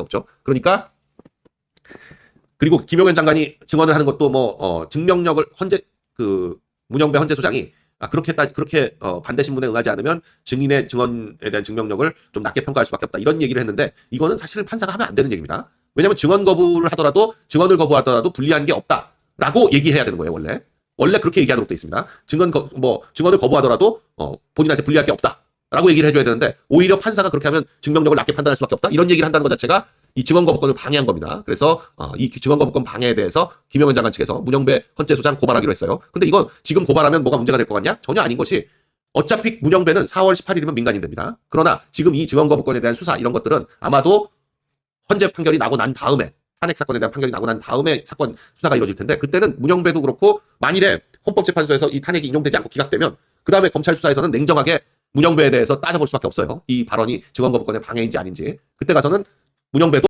없죠. 그러니까 그리고 김용현 장관이 증언을 하는 것도 뭐 어, 증명력을 헌재 그 문영배 헌재 소장이 아, 그렇게 따 그렇게 어, 반대 신문에 응하지 않으면 증인의 증언에 대한 증명력을 좀 낮게 평가할 수밖에 없다 이런 얘기를 했는데 이거는 사실 판사가 하면 안 되는 얘기입니다. 왜냐하면 증언 거부를 하더라도 증언을 거부하더라도 불리한 게 없다라고 얘기해야 되는 거예요 원래 원래 그렇게 얘기하는 것도 있습니다. 증언 거, 뭐 증언을 거부하더라도 어, 본인한테 불리할 게 없다 라고 얘기를 해줘야 되는데 오히려 판사가 그렇게 하면 증명력을 낮게 판단할 수밖에 없다 이런 얘기를 한다는 것 자체가 이 증언 거부권을 방해한 겁니다. 그래서 어, 이 증언 거부권 방해에 대해서 김영현 장관 측에서 문영배 헌재 소장 고발하기로 했어요. 근데 이건 지금 고발하면 뭐가 문제가 될 것 같냐? 전혀 아닌 것이 어차피 문영배는 4월 18일이면 민간인 됩니다. 그러나 지금 이 증언 거부권에 대한 수사 이런 것들은 아마도 헌재 판결이 나고 난 다음에 탄핵 사건에 대한 판결이 나고 난 다음에 사건 수사가 이루어질 텐데 그때는 문영배도 그렇고 만일에 헌법재판소에서 이 탄핵이 인용되지 않고 기각되면 그 다음에 검찰 수사에서는 냉정하게 문영배에 대해서 따져볼 수밖에 없어요. 이 발언이 증언 거부권의 방해인지 아닌지 그때 가서는 문영배도